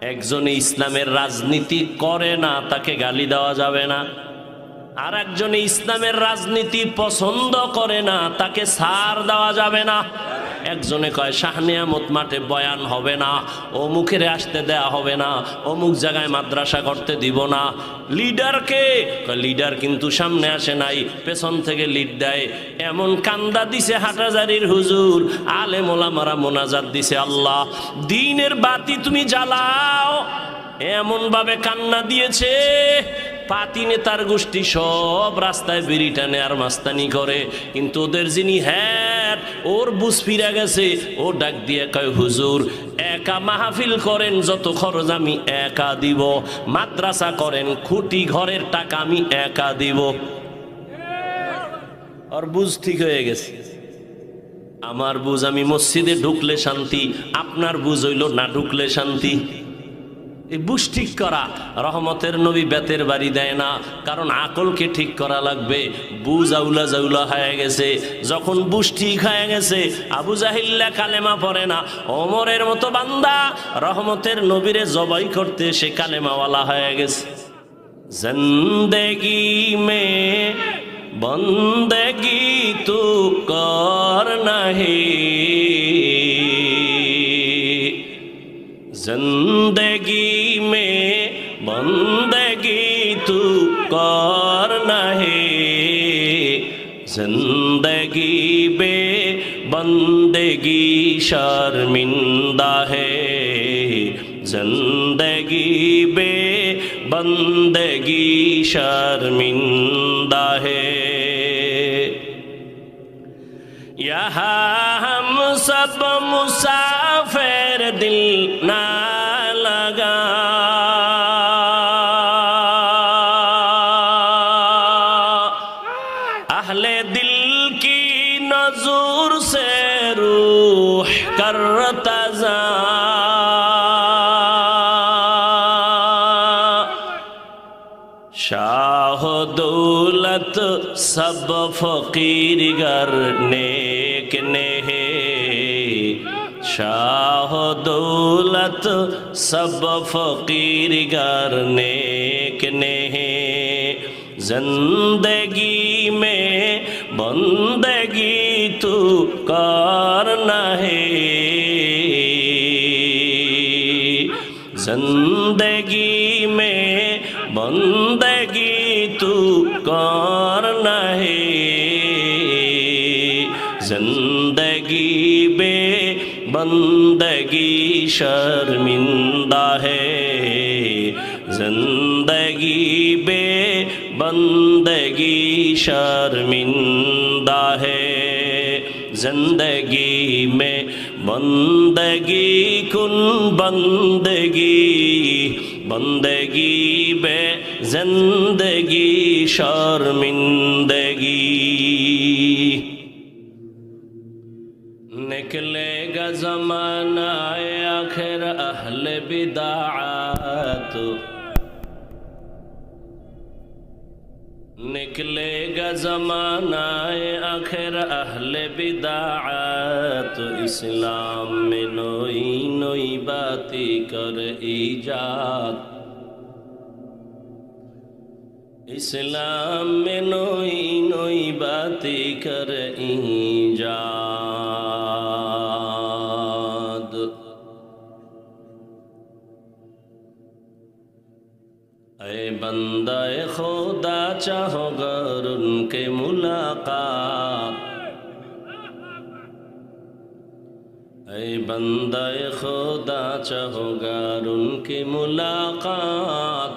একজনে ইসলামের রাজনীতি করে না, তাকে গালি দেওয়া যাবে না। আর একজনে ইসলামের রাজনীতি পছন্দ করে না, তাকে সার দেওয়া যাবে না। একজনে কয় শাহনিয়ামত মাঠে বয়ান হবে না, অমুকের আসতে দেয়া হবে না, অমুক জায়গায় মাদ্রাসা করতে দিব না। লিডারকে লিডার কিন্তু সামনে আসে নাই, পেছন থেকে লিড দেয়। এমন কান্দা দিছে হাটাজারির হুজুর আলে মোলামারা মোনাজাত দিছে আল্লাহ, দিনের বাতি তুমি জ্বালাও এমন ভাবে কান্না দিয়েছে। পাতি নেতার গোষ্ঠী সব রাস্তায় বিড়ি টানে আর মাস্তানি করে, কিন্তু ওদের যিনি হ্যাট ওর বুঝ ফিরা গেছে, ও ডাক দিয়ে কয়, হুজুর, একা মাহফিল করেন, যত খরচ আমি একা দিব। মাদ্রাসা করেন, খুঁটি ঘরের টাকা আমি একা দিব। আর বুঝ ঠিক হয়ে গেছে। আমার বুঝ, আমি মসজিদে ঢুকলে শান্তি, আপনার বুঝ হইল না ঢুকলে শান্তি। বুস ঠিক করা, রহমতের নবী বেতের বাড়ি দেয় না। কারণ আকলকে ঠিক করা লাগবে। বুঝ আউলা জাউলা হয়ে গেছে। যখন বুস ঠিক হয়ে গেছে, আবু জাহিল্লা কালেমা পড়ে না। অমরের মতো বান্দা রহমতের নবীরে জবাই করতে সে কালেমাওয়ালা হয়ে গেছে। জন্দেগি মে বন্দেগি তু কর নাহি। জন্দেগি بندگی تو کار نہیں زندگی بے بندگی شرمندہ ہے زندگی بے بندگی شرمندہ ہے یہاں ہم سب مسافر دل نہ لگا सब फकीर गर नेक ने शाह दौलत सब फकीर गर नेक ने जिंदगी में बंदगी तू करना है شرمندہ ہے۔ زندگی بے بندگی شرمندہ ہے۔ زندگی میں بندگی کن بندگی بندگی بے زندگی شرمندگی۔ نکلے گا زمانہ آخر اہل بداعات نکلے گا زمانہ آخر اہل بداعات اسلام میں نوئی نوئی باتی کر ایجاد۔ اسلام میں نوئی نوئی باتی کر ایجاد۔ بندہ خدا چاہو گر ان کے ملاقات۔ اے بندہ خدا چاہو گر ان کی ملاقات۔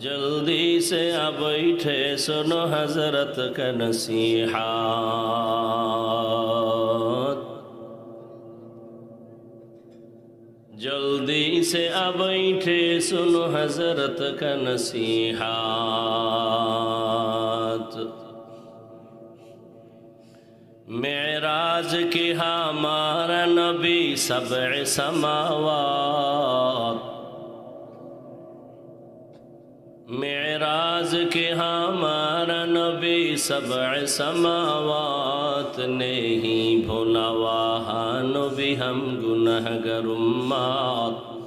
جلدی سے بیٹھے سنو حضرت کا نصیحات سے ابیٹھے سنو حضرت کا نصیحات معراج کی ہمارا نبی سبع سماوات۔ معراج کی ہمارا نبی سبع سماوات، نہیں بھولا واہا نبی ہم گناہ گرمات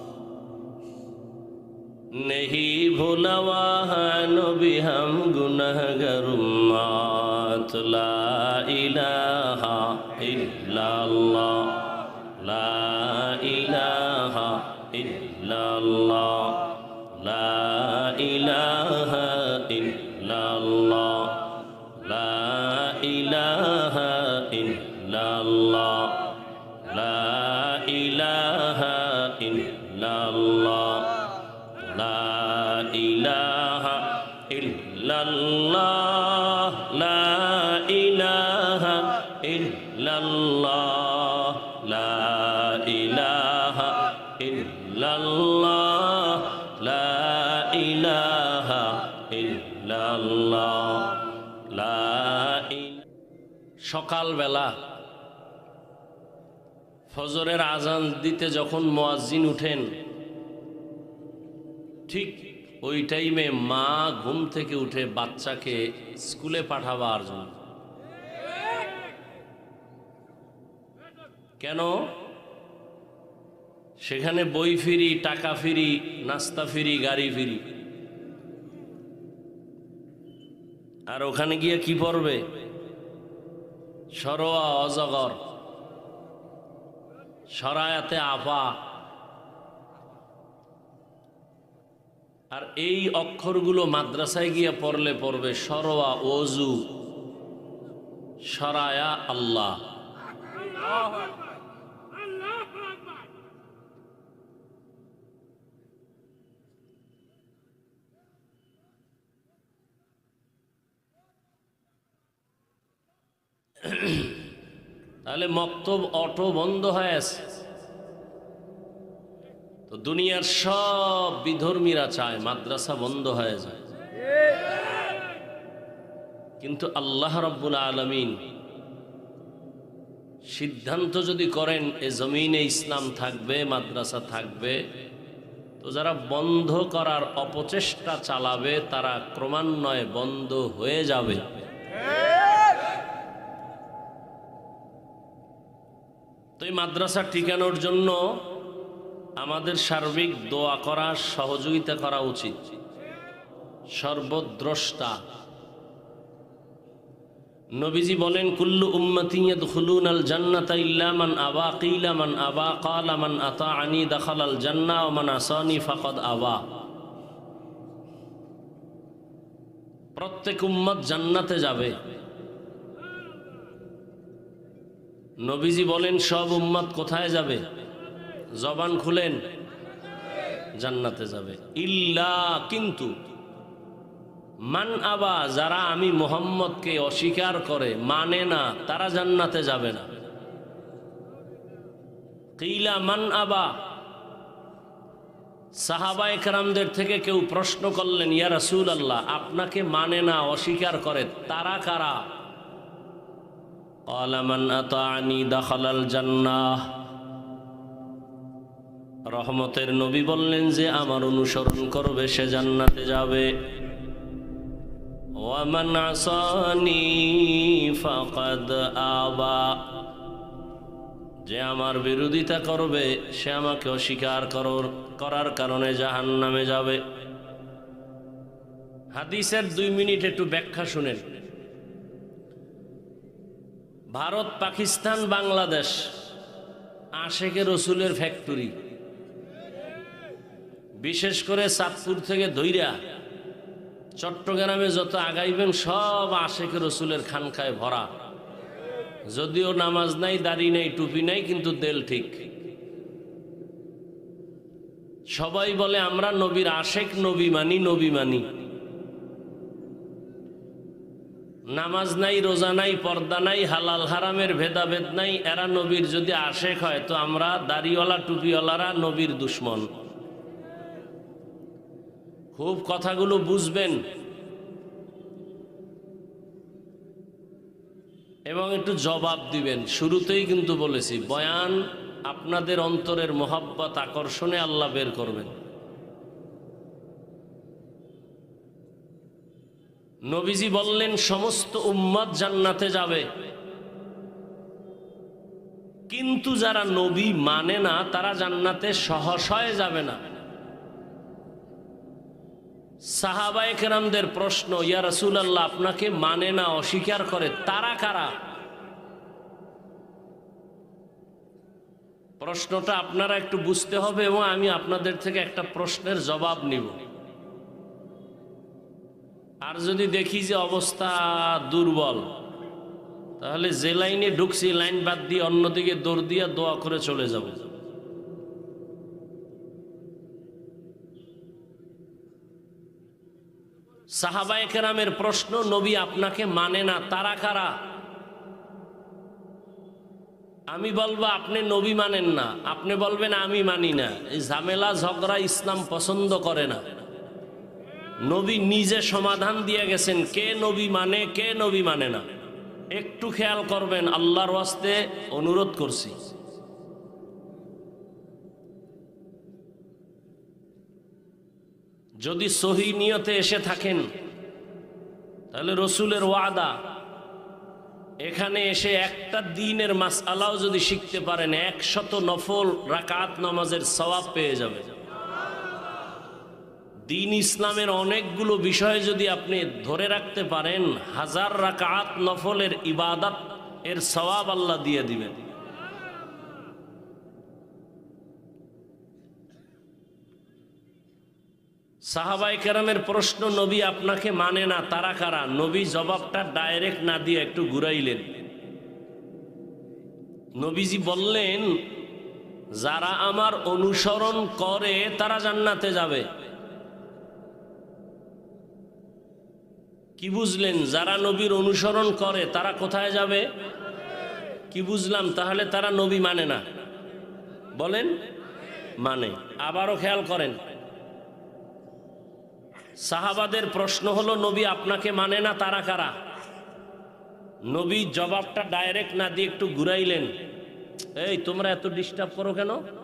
नहीं भूला वहाँ नबी हम गुनहगर उम्मत ला इलाहा इल्लल्लाह ला इलाहा इल्लल्लाह ইল্লাল্লাহ, লা ইলাহা ইল্লাল্লাহ, লা ইলাহা ইল্লাল্লাহ, লা সকালবেলা ফজরের আজান দিতে যখন মোয়াজ্জিন উঠেন, ঠিক ওই টাইমে মা ঘুম থেকে উঠে বাচ্চাকে স্কুলে পাঠাবার জন্য কেন? সেখানে বই ফিরি, টাকা ফিরি, নাস্তা ফিরি, গাড়ি ফিরি। আর ওখানে গিয়ে কি পড়বে? সরোয়া অজগর, সরায়াতে আফা আর এই অক্ষরগুলো মাদ্রাসায় গিয়ে পড়লে পড়বে সরোয়া ওজু সরায়া আল্লাহ। তাহলে মক্তব অটো বন্ধ হয়ে আছে। তো দুনিয়ার সব বিধর্মীরা চায় মাদ্রাসা বন্ধ হয়ে যায়। কিন্তু আল্লাহ রব্বুল আলমিন সিদ্ধান্ত যদি করেন, এ জমিনে ইসলাম থাকবে, মাদ্রাসা থাকবে, তো যারা বন্ধ করার অপচেষ্টা চালাবে, তারা ক্রমান্বয়ে বন্ধ হয়ে যাবে তো মাদ্রাসা ঠিকানোর জন্য আমাদের সার্বিক দোয়া করা, সহযোগিতা করা উচিত। সর্বদ্রষ্টা। নবীজি বলেন, কুল্লু উম্মতিয়াদ আল কিলামান আতা আনি প্রত্যেক উম্মত জান্নাতে যাবে। নবীজি বলেন, সব উম্মাদ কোথায় যাবে? জবান খুলেন, জান্নাতে যাবে। ইল্লা কিন্তু মান আবা, যারা আমি মোহাম্মদকে অস্বীকার করে মানে না, তারা জান্নাতে যাবে না। কিলা মান আবা, সাহাবা একরামদের থেকে কেউ প্রশ্ন করলেন, ইয়া রাসূল আল্লাহ আপনাকে মানে না, অস্বীকার করে, তারা কারা? قال من أطاعني دخل الجنة রহমতের নবী বললেন যে আমার অনুসরণ করবে সে জান্নাতে যাবে ওয়ামান আসানি ফাকাদ আবা যে আমার বিরোধিতা করবে সে আমাকে অস্বীকার করর করার কারণে জাহান নামে যাবে হাদিসের দুই মিনিট একটু ব্যাখ্যা শুনেন ভারত, পাকিস্তান, বাংলাদেশ আশেকে রসুলের ফ্যাক্টরি। বিশেষ করে চাঁদপুর থেকে ধৈরা, চট্টগ্রামে যত আগাইবেন সব আশেকে রসুলের খানখায় ভরা। যদিও নামাজ নাই, দাড়ি নাই, টুপি নাই, কিন্তু দেল ঠিক। সবাই বলে, আমরা নবীর আশেক নবী মানি নবী মানি। নামাজ নাই, রোজা নাই, পর্দা নাই, হালাল হারামের ভেদাভেদ নাই, এরা নবীর যদি আশেক হয়, তো আমরা দাড়িওয়ালা, টুপিওয়ালারা নবীর দুশ্মন। খুব কথাগুলো বুঝবেন। এবং একটু জবাব দিবেন। শুরুতেই কিন্তু বলেছি, বয়ান আপনাদের অন্তরের মোহাব্বত, আকর্ষণে আল্লাহ বের করবেন। নবীজি বললেন, সমস্ত উম্মত জান্নাতে যাবে। কিন্তু যারা নবী মানে না, তারা জান্নাতে সহসয় যাবে না। সাহাবায়ে কেরামদের প্রশ্ন, ইয়া রাসূলুল্লাহ, আপনাকে মানে না, অস্বীকার করে তারা কারা? প্রশ্নটা আপনারা একটু বুঝতে হবে এবং আমি আপনাদের থেকে একটা প্রশ্নের জবাব নিব। আর যদি দেখি যে অবস্থা দুর্বল, তাহলে যে লাইনে ঢুকছি, লাইন বাদ দিয়ে অন্যদিকে দৌড় দিয়ে দোয়া করে চলে যাব। সাহাবায়ে কেরামের প্রশ্ন, নবী আপনাকে মানে না, তারা কারা? আমি বলব, আপনি নবী মানেন না, আপনি বলবেন, আমি মানি না। এই ঝামেলা, ঝগড়া ইসলাম পছন্দ করে না। নবী নিজে সমাধান দিয়ে গেছেন। কে নবী মানে কে নবী মানে না। একটু খেয়াল করবেন, আল্লাহর ওয়াস্তে অনুরোধ করছি। যদি সহি নিয়তে এসে থাকেন, তাহলে রসুলের ওয়াদা, এখানে এসে একটা দিনের মাস আলাও যদি শিখতে পারেন, একশত নফল রাকাত নামাজের সওয়াব পেয়ে যাবে দিন ইসলামের অনেকগুলো বিষয় যদি আপনি ধরে রাখতে পারেন, হাজার রাকাত নফলের ইবাদত, এর সওয়াব আল্লাহ দিয়ে দিবেন। সাহাবাই কেরামের প্রশ্ন, নবী আপনাকে মানে না, তারা কারা? নবী জবাবটা ডাইরেক্ট না দিয়ে একটু ঘুরাইলেন। নবীজি বললেন, যারা আমার অনুসরণ করে, তারা জান্নাতে যাবে। কি বুঝলেন? যারা নবীর অনুসরণ করে, তারা কোথায় যাবে? কি বুঝলাম? তাহলে তারা নবী মানে না। বলেন? মানে। আবারও খেয়াল করেন। সাহাবাদের প্রশ্ন হলো, নবী আপনাকে মানে না তারা কারা? নবী জবাবটা ডাইরেক্ট না দিয়ে একটু ঘুরাইলেন। এই, তোমরা এত ডিস্টার্ব করো কেন?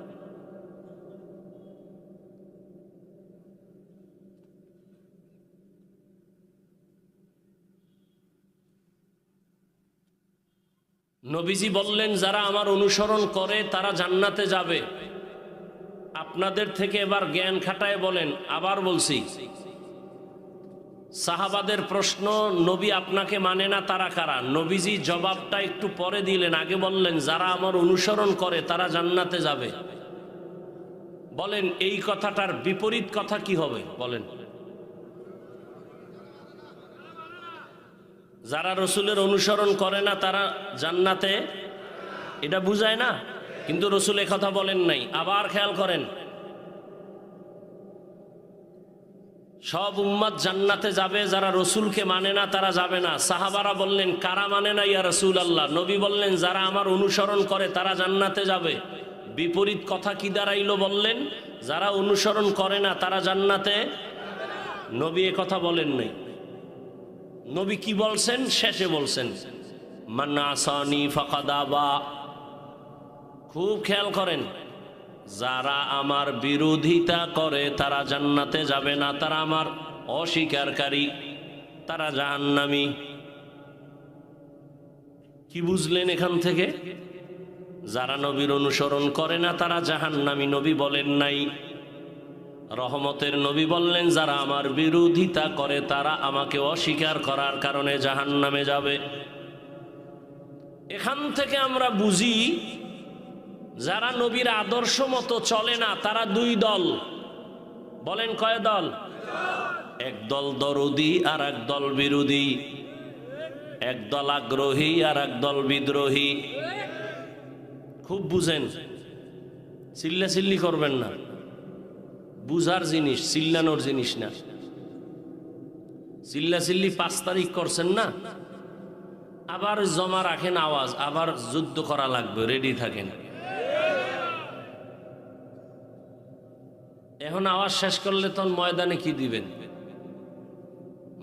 নবীজি বললেন, যারা আমার অনুসরণ করে, তারা জান্নাতে যাবে। আপনাদের থেকে এবার জ্ঞান খাটায় বলেন, আবার বলছি। সাহাবাদের প্রশ্ন, নবী আপনাকে মানে না তারা কারা? নবীজি জবাবটা একটু পরে দিলেন, আগে বললেন, যারা আমার অনুসরণ করে, তারা জান্নাতে যাবে। বলেন, এই কথাটার বিপরীত কথা কি হবে? বলেন। যারা রসুলের অনুসরণ করে না, তারা জান্নাতে? এটা বুঝায় না? কিন্তু রসুল কথা বলেন নাই। আবার খেয়াল করেন। সব উম্মাদ জান্নাতে যাবে, যারা রসুলকে মানে না, তারা যাবে না। সাহাবারা বললেন, কারা মানে না ইয়া রসুল আল্লাহ নবী বললেন, যারা আমার অনুসরণ করে, তারা জান্নাতে যাবে। বিপরীত কথা কি দাঁড়াইলো বললেন? যারা অনুসরণ করে না, তারা জান্নাতে? নবী কথা বলেন নাই। নবী কি বলছেন? শেষে বলছেন মান্না আসানি ফাকাদাবা খুব খেয়াল করেন, যারা আমার বিরোধিতা করে তারা জান্নাতে যাবে না, তারা আমার অস্বীকারী, তারা জাহান্নামি। কি বুঝলেন এখান থেকে? যারা নবীর অনুসরণ করে না, তারা জাহান্নামি। নবী বলেন নাই রহমতের নবী বললেন, যারা আমার বিরোধিতা করে, তারা আমাকে অস্বীকার করার কারণে জাহান্নামে যাবে। এখান থেকে আমরা বুঝি, যারা নবীর আদর্শ মতো চলে না, তারা দুই দল। বলেন কয় দল? এক দল দরদি আর এক দল বিরোধী। এক দল আগ্রহী আর এক দল বিদ্রোহী। খুব বুঝেন চিল্লা চিল্লি করবেন না। বুঝার জিনিস, চিল্লানোর জিনিস না। চিল্লা চিল্লি পাঁচ তারিখ করছেন না? আবার জমা রাখেন আওয়াজ, আবার যুদ্ধ করা লাগবে রেডি থাকেন। এখন আওয়াজ শেষ করলে তখন ময়দানে কি দিবেন?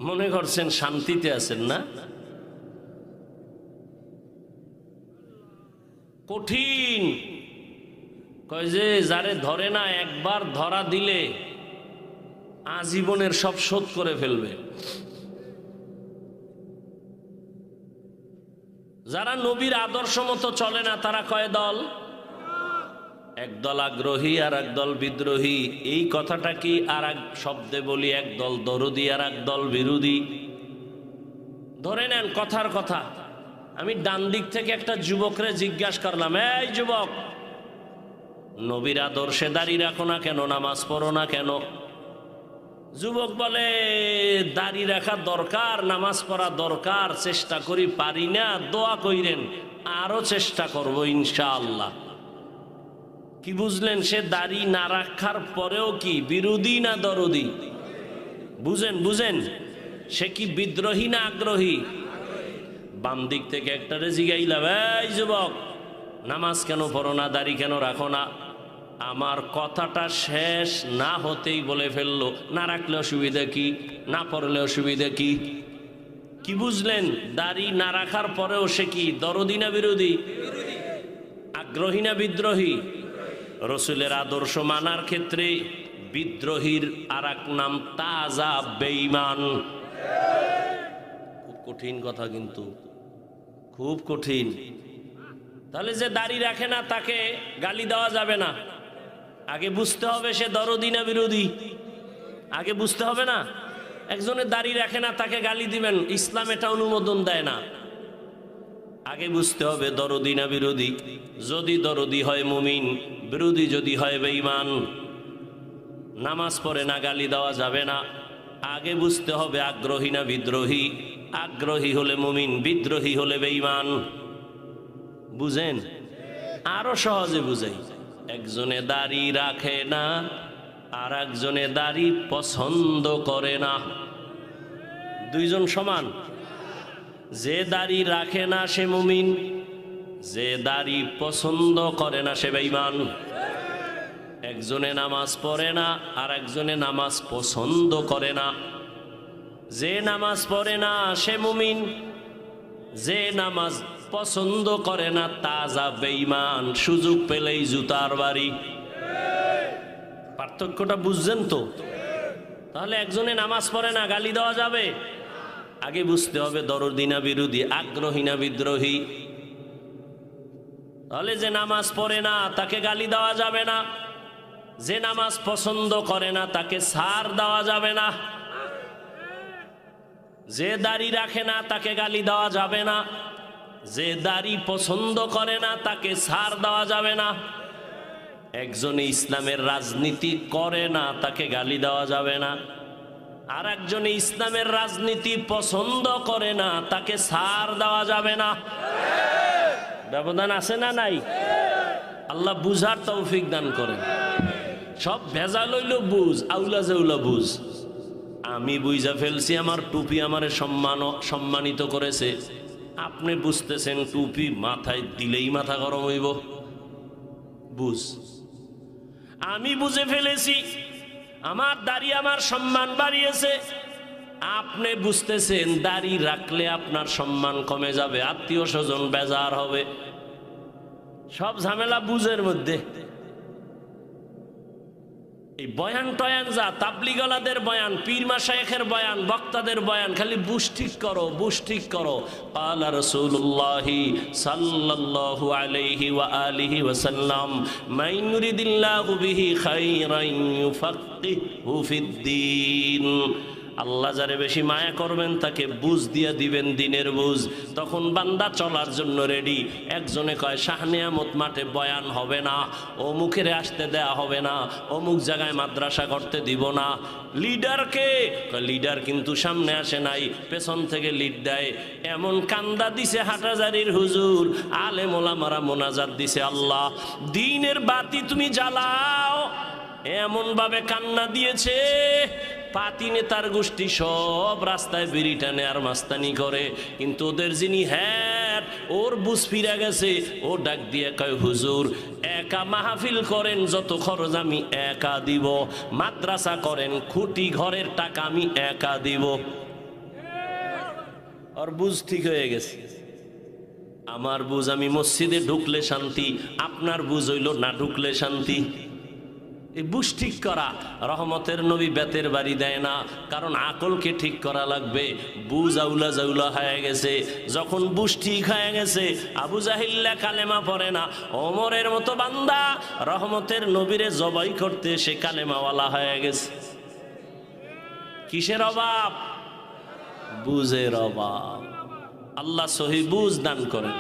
মনে করছেন শান্তিতে আছেন না? কঠিন। কয় যে, যারে ধরে না, একবার ধরা দিলে আজীবনের সব শোধ করে ফেলবে। যারা নবীর আদর্শ মতো চলে না, তারা কয় দল? একদল আগ্রহী আর একদল বিদ্রোহী। এই কথাটা কি আর এক শব্দে বলি, একদল দরদি আর একদল বিরোধী? ধরে নেন, কথার কথা। আমি ডান দিক থেকে একটা যুবকরে জিজ্ঞাসা করলাম, এই যুবক নবীর আদর্শে দাঁড়িয়ে রাখো না কেন, নামাজ পড়ো না কেন? যুবক বলে, দাড়ি রাখা দরকার, নামাজ পড়া দরকার, চেষ্টা করি পারি না, দোয়া কইরেন, আরও চেষ্টা করব ইনশাআল্লাহ। কি বুঝলেন, সে দাড়ি না রাখার পরেও কি বিরোধী না দরদি বুঝেন বুঝেন, সে কি বিদ্রোহী না আগ্রহী? বাম দিক থেকে একটা রেজি গাইলাম এই যুবক, নামাজ কেন পড়ো না, দাড়ি কেন রাখো না? আমার কথাটা শেষ না হতেই বলে ফেলল। না রাখলে অসুবিধা কি? না পড়লে অসুবিধা কি? কি বুঝলেন? দাড়ি না রাখার পরেও সে কি দরদি না বিরোধী? আগ্রহী না বিদ্রোহী? রসুলের আদর্শ মানার ক্ষেত্রে বিদ্রোহীর আর নাম তাজা বেইমান খুব কঠিন কথা কিন্তু। খুব কঠিন। তাহলে যে দাড়ি রাখে না, তাকে গালি দেওয়া যাবে না। আগে বুঝতে হবে সে দরদি না বিরোধী। আগে বুঝতে হবে না একজনের দাড়ি রাখে না, তাকে গালি দিবেন, ইসলাম এটা অনুমোদন দেয় না। আগে বুঝতে হবে দরদি না বিরোধী, যদি দরদি হয় মুমিন, বিরোধী যদি হয় বেঈমান, নামাজ পড়ে না গালি দেওয়া যাবে না। আগে বুঝতে হবে আগ্রহী না বিদ্রোহী, আগ্রহী হলে মুমিন, বিদ্রোহী হলে বেঈমান। বুঝেন? আরও সহজে বুঝাই। একজনে দাড়ি রাখে না, আর একজনে দাড়ি পছন্দ করে না। দুইজন সমান। যে দাড়ি রাখে না সে মুমিন, যে দাড়ি পছন্দ করে না সে বেঈমান। একজনে নামাজ পড়ে না, আর একজনে নামাজ পছন্দ করে না। যে নামাজ পড়ে না সে মুমিন, যে নামাজ পছন্দ করে না, তাজা বেইমান সুযোগ পেলেই জুতার বাড়ি। পার্থক্যটা বুঝছেন তো? তাহলে একজনে নামাজ পড়ে না, গালি দেওয়া যাবে? আগে বুঝতে হবে দরদিনা বিরোধী, আগ্রহী না বিদ্রোহী। তাহলে যে নামাজ পড়ে না, তাকে গালি দেওয়া যাবে না। যে নামাজ পছন্দ করে না, তাকে সার দেওয়া যাবে না। যে দাড়ি রাখে না, তাকে গালি দেওয়া যাবে না। যে দাড়ি পছন্দ করে না, তাকে সার দেওয়া যাবে না। একজনে ইসলামের রাজনীতি করে না, তাকে গালি দেওয়া যাবে না। আর একজনে ইসলামের রাজনীতি পছন্দ করে না, তাকে সার দেওয়া যাবে না। ব্যবধান আছে না নাই? আল্লাহ বুঝার তৌফিক দান করেন। সব ভেজাল হইল বুঝ, আউলা জেউলা বুঝ। আমি বুঝা ফেলছি, আমার টুপি আমারে সম্মান সম্মানিত করেছে। আপনি বুঝতেছেন টুপি মাথায় দিলেই মাথা গরম হইব? বুঝ। আমি বুঝে ফেলেছি, আমার দাড়ি আমার সম্মান বাড়িয়েছে। আপনি বুঝতেছেন দাড়ি রাখলে আপনার সম্মান কমে যাবে, আত্মীয় স্বজন বেজার হবে। সব ঝামেলা বুঝের মধ্যে। এই বয়ান টয়ান যা, তাবলিগলাদের বয়ান, পীর মাসায়েখের বয়ান, বক্তাদের বয়ান, খালি বুশ ঠিক করো, বুশ ঠিক করো। আলা রসুল্লাহি সাল্লাল্লাহু আলাইহি ওয়া আলিহি ওয়া সাল্লাম, মান ইউরিদিল্লাহু বিহি খাইরান ইউফাক্কিহু ফিদ্দীন আল্লাহ যারে বেশি মায়া করবেন, তাকে বুঝ দিয়ে দিবেন দিনের বুঝ। তখন বান্দা চলার জন্য রেডি একজনে কয় শাহনিয়ামত মাঠে বয়ান হবে না অমুখের আসতে দেয়া হবে না, অমুক জায়গায় মাদ্রাসা করতে দিব না। লিডারকে লিডার কিন্তু সামনে আসে নাই, পেছন থেকে লিড দেয়। এমন কান্দা দিছে হাটাজারির হুজুর আলে মোলামারা মোনাজাত দিছে আল্লাহ। দিনের বাতি তুমি জ্বালাও। এমন ভাবে কান্না দিয়েছে। পাতি নেতার গোষ্ঠী সব রাস্তায় বিড়ি টানে আর মাস্তানি করে। কিন্তু ওদের যিনি হ্যাঁ ওর বুঝ ফিরে গেছে, ও ডাক দিয়ে কয়, হুজুর, একা মাহফিল করেন, যত খরচ আমি একা দিব। মাদ্রাসা করেন, খুঁটি ঘরের টাকা আমি একা দিব। ওর বুঝ ঠিক হয়ে গেছে। আমার বুঝ, আমি মসজিদে ঢুকলে শান্তি, আপনার বুঝ হইল না ঢুকলে শান্তি। এই বুশ ঠিক করা, রহমতের নবী বেতের বাড়ি দেয় না, কারণ আকলকে ঠিক করা লাগবে। বুঝ আউলা জাউলা হয়ে গেছে, যখন বুশ ঠিক হয়ে গেছে, আবু জাহিল্লা কালেমা পড়ে না। অমরের মতো বান্দা রহমতের নবীরে জবাই করতে সে কালেমাওয়ালা হয়ে গেছে। কিসের অভাব? বুঝের অভাব। আল্লাহ সহি বুঝ দান করেন।